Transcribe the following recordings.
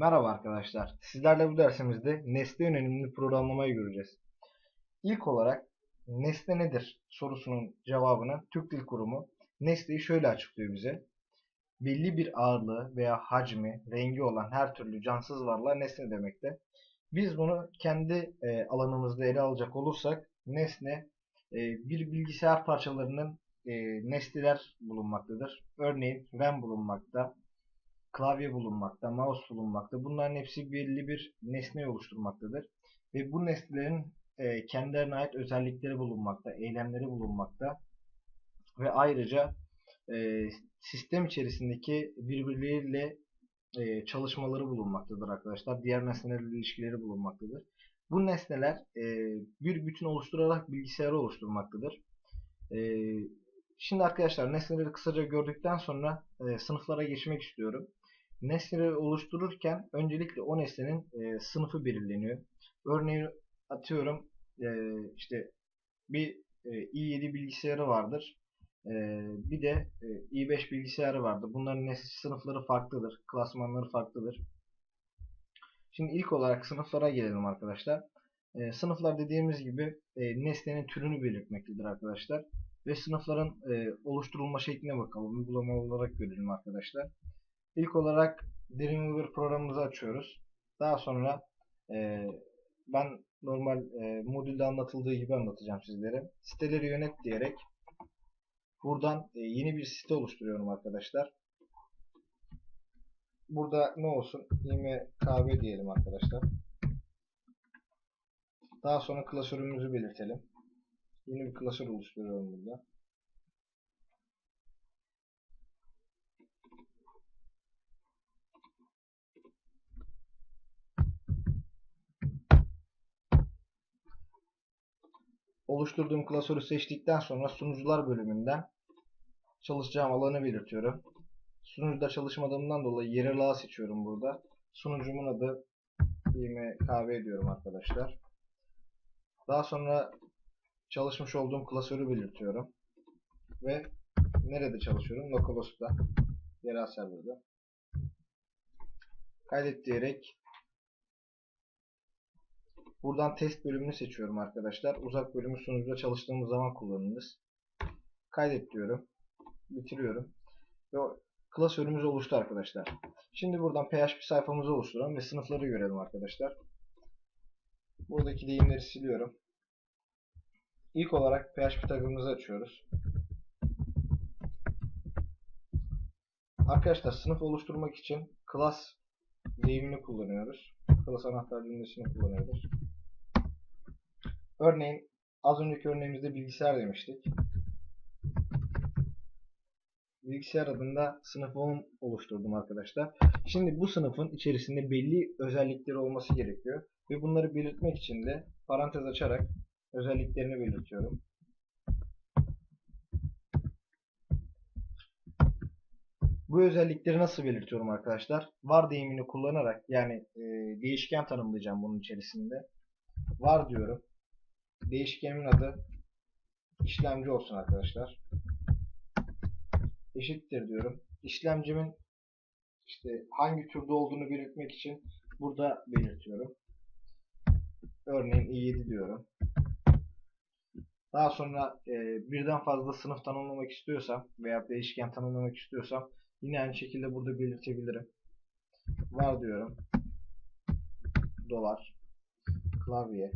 Merhaba arkadaşlar. Sizlerle bu dersimizde nesne yönelimli programlamayı göreceğiz. İlk olarak nesne nedir sorusunun cevabını Türk Dil Kurumu nesneyi şöyle açıklıyor bize. Belli bir ağırlığı veya hacmi, rengi olan her türlü cansız varlığa nesne demekte. Biz bunu kendi e, alanımızda ele alacak olursak nesne e, bir bilgisayar parçalarının e, nesneler bulunmaktadır. Örneğin RAM bulunmakta, klavye bulunmakta, mouse bulunmakta. Bunların hepsi belli bir nesne oluşturmaktadır. Ve bu nesnelerin e, kendilerine ait özellikleri bulunmakta, eylemleri bulunmakta. Ve ayrıca e, sistem içerisindeki birbirleriyle e, çalışmaları bulunmaktadır arkadaşlar. Diğer nesnelerle ilişkileri bulunmaktadır. Bu nesneler e, bir bütün oluşturarak bilgisayarı oluşturmaktadır. E, şimdi arkadaşlar nesneleri kısaca gördükten sonra e, sınıflara geçmek istiyorum. Nesneleri oluştururken öncelikle o nesnenin e, sınıfı belirleniyor. Örneğin atıyorum e, işte bir e, i7 bilgisayarı vardır. E, bir de e, i5 bilgisayarı vardır. Bunların nesne sınıfları farklıdır. Klasmanları farklıdır. Şimdi ilk olarak sınıflara gelelim arkadaşlar. E, sınıflar dediğimiz gibi e, nesnenin türünü belirtmektedir arkadaşlar. Ve sınıfların e, oluşturulma şekline bakalım. Uygulama olarak görelim arkadaşlar. İlk olarak Dreamweaver programımızı açıyoruz. Daha sonra e, ben normal e, modülde anlatıldığı gibi anlatacağım sizlere. Siteleri yönet diyerek buradan e, yeni bir site oluşturuyorum arkadaşlar. Burada ne olsun? IMKB diyelim arkadaşlar. Daha sonra klasörümüzü belirtelim. Yeni bir klasör oluşturuyorum burada. Oluşturduğum klasörü seçtikten sonra sunucular bölümünden çalışacağım alanı belirtiyorum. Sunucuda çalışmadığımdan dolayı yeri la seçiyorum burada. Sunucumun adı imkv diyorum arkadaşlar. Daha sonra çalışmış olduğum klasörü belirtiyorum. Ve nerede çalışıyorum? Localhost'ta. Yerel serverda. Kaydet diyerek Buradan test bölümünü seçiyorum arkadaşlar. Uzak bölümü sunucuda çalıştığımız zaman kullanırız. Kaydet diyorum. Bitiriyorum. Ve klasörümüz oluştu arkadaşlar. Şimdi buradan PHP sayfamızı oluşturalım ve sınıfları görelim arkadaşlar. Buradaki deyimleri siliyorum. İlk olarak PHP tagımızı açıyoruz. Arkadaşlar sınıf oluşturmak için class deyimini kullanıyoruz. Class anahtar cümlesini kullanıyoruz. Örneğin az önceki örneğimizde bilgisayar demiştik. Bilgisayar adında sınıfımı oluşturdum arkadaşlar. Şimdi bu sınıfın içerisinde belli özellikleri olması gerekiyor. Ve bunları belirtmek için de parantez açarak özelliklerini belirtiyorum. Bu özellikleri nasıl belirtiyorum arkadaşlar? Var deyimini kullanarak yani e, değişken tanımlayacağım bunun içerisinde. Var diyorum. Değişkenimin adı işlemci olsun arkadaşlar. Eşittir diyorum. İşlemcimin işte hangi türde olduğunu belirtmek için burada belirtiyorum. Örneğin i7 diyorum. Daha sonra e, birden fazla sınıf tanımlamak istiyorsam veya değişken tanımlamak istiyorsam yine aynı şekilde burada belirtebilirim. Var diyorum. Dolar. Klavye.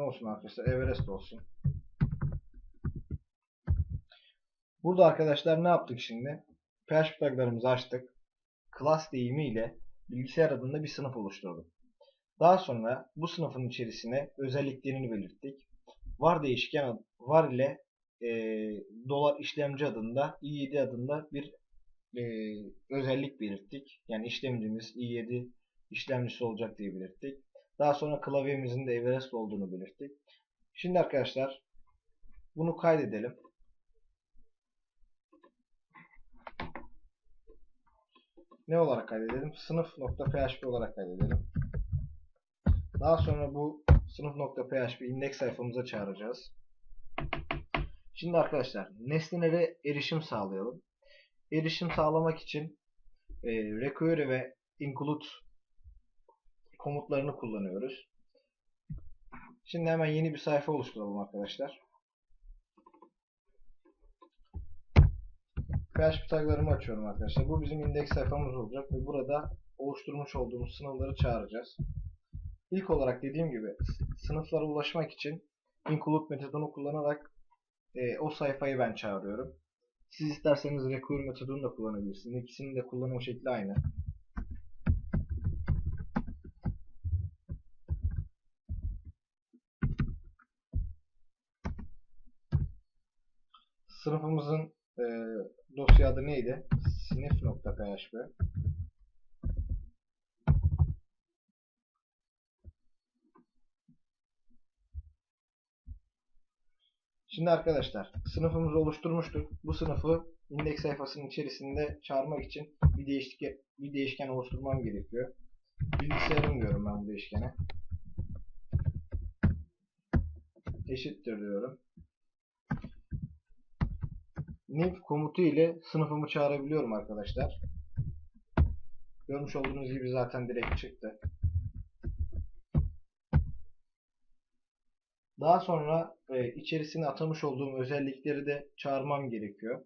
Ne olsun arkadaşlar? Everest olsun. Burada arkadaşlar ne yaptık şimdi? PHP taglarımızı açtık. Class deyimi ile bilgisayar adında bir sınıf oluşturduk. Daha sonra bu sınıfın içerisine özelliklerini belirttik. Var değişken var ile e, dolar işlemci adında i7 adında bir e, özellik belirttik. Yani işlemcimiz i7 işlemcisi olacak diye belirttik. Daha sonra klavyemizin de Everest olduğunu belirttik. Şimdi arkadaşlar bunu kaydedelim. Ne olarak kaydedelim? Sınıf.php olarak kaydedelim. Daha sonra bu sınıf.php index sayfamıza çağıracağız. Şimdi arkadaşlar nesnelere erişim sağlayalım. Erişim sağlamak için e, require ve include komutlarını kullanıyoruz. Şimdi hemen yeni bir sayfa oluşturalım arkadaşlar. PHP taglarımı açıyorum arkadaşlar. Bu bizim indeks sayfamız olacak ve burada oluşturmuş olduğumuz sınıfları çağıracağız. İlk olarak dediğim gibi sınıflara ulaşmak için include metodunu kullanarak e, o sayfayı ben çağırıyorum. Siz isterseniz recur metodunu da kullanabilirsiniz. İkisinin de kullanım şekli aynı. Sınıfımızın e, dosya adı neydi? Sinif.php Şimdi arkadaşlar sınıfımızı oluşturmuştuk. Bu sınıfı indeks sayfasının içerisinde çağırmak için bir değişken, bir değişken oluşturmam gerekiyor. Bilgisayarım diyorum ben bu değişkene. Eşittir diyorum. New komutu ile sınıfımı çağırabiliyorum arkadaşlar. Görmüş olduğunuz gibi zaten direkt çıktı. Daha sonra e, içerisine atamış olduğum özellikleri de çağırmam gerekiyor.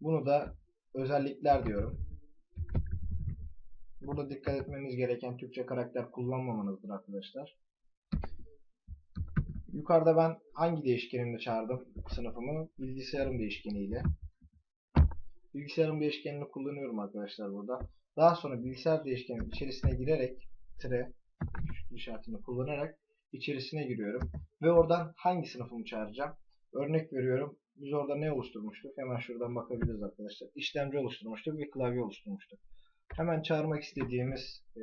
Bunu da özellikler diyorum. Burada dikkat etmeniz gereken Türkçe karakter kullanmamanızdır arkadaşlar. Yukarıda ben hangi değişkenimle çağırdım sınıfımı? Bilgisayarım değişkeniyle. Bilgisayarım değişkenini kullanıyorum arkadaşlar burada. Daha sonra bilgisayar değişkenin içerisine girerek tire işaretini kullanarak içerisine giriyorum. Ve oradan hangi sınıfımı çağıracağım? Örnek veriyorum. Biz orada ne oluşturmuştuk? Hemen şuradan bakabiliriz arkadaşlar. İşlemci oluşturmuştuk ve klavye oluşturmuştuk. Hemen çağırmak istediğimiz e,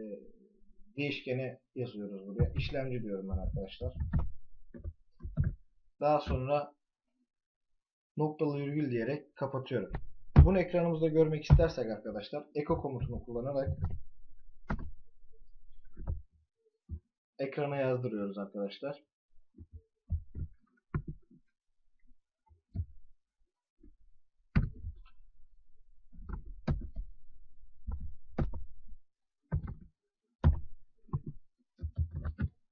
değişkeni yazıyoruz buraya. İşlemci diyorum ben arkadaşlar. Daha sonra noktalı virgül diyerek kapatıyorum. Bunu ekranımızda görmek istersek arkadaşlar echo komutunu kullanarak ekrana yazdırıyoruz arkadaşlar.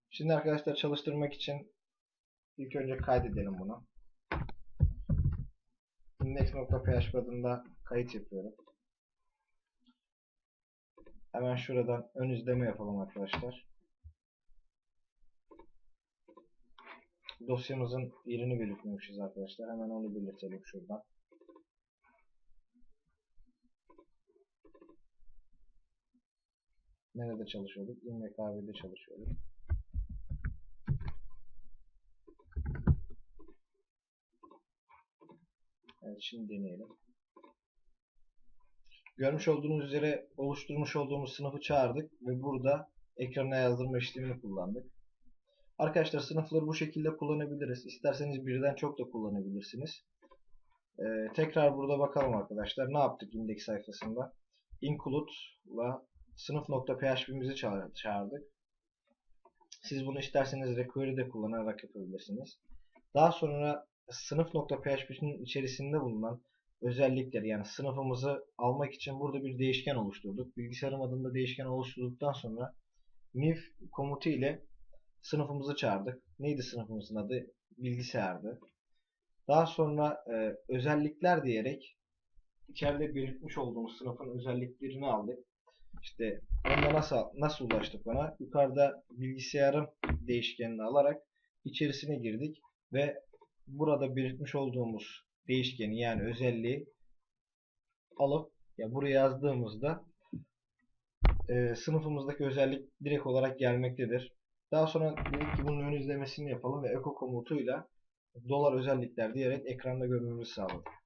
Şimdi arkadaşlar çalıştırmak için ilk önce kaydedelim bunu. index.php adında kayıt yapıyorum. Hemen şuradan ön izleme yapalım arkadaşlar. Dosyamızın yerini belirtmemişiz arkadaşlar. Hemen onu belirtelim şuradan. Nerede çalışıyorduk? IMKB'de çalışıyorduk. Evet şimdi deneyelim. Görmüş olduğunuz üzere oluşturmuş olduğumuz sınıfı çağırdık ve burada ekrana yazdırma işlemini kullandık. Arkadaşlar sınıfları bu şekilde kullanabiliriz. İsterseniz birden çok da kullanabilirsiniz. Ee, tekrar burada bakalım arkadaşlar. Ne yaptık indeks sayfasında? Include ile sınıf.php'mizi çağırdık. Siz bunu isterseniz require de kullanarak yapabilirsiniz. Daha sonra sınıf.php'nin içerisinde bulunan özellikleri yani sınıfımızı almak için burada bir değişken oluşturduk. Bilgisayarım adında değişken oluşturduktan sonra new komutu ile sınıfımızı çağırdık. Neydi sınıfımızın adı? Bilgisayardı. Daha sonra e, özellikler diyerek içeride belirtmiş olduğumuz sınıfın özelliklerini aldık. İşte onda nasıl nasıl ulaştık bana? Yukarıda bilgisayarım değişkenini alarak içerisine girdik ve burada belirtmiş olduğumuz değişkeni yani özelliği alıp ya buraya yazdığımızda e, sınıfımızdaki özellik direkt olarak gelmektedir. Daha sonra dedik ki bunun ön izlemesini yapalım ve echo komutuyla dolar özellikler diyerek ekranda görmemizi sağladık.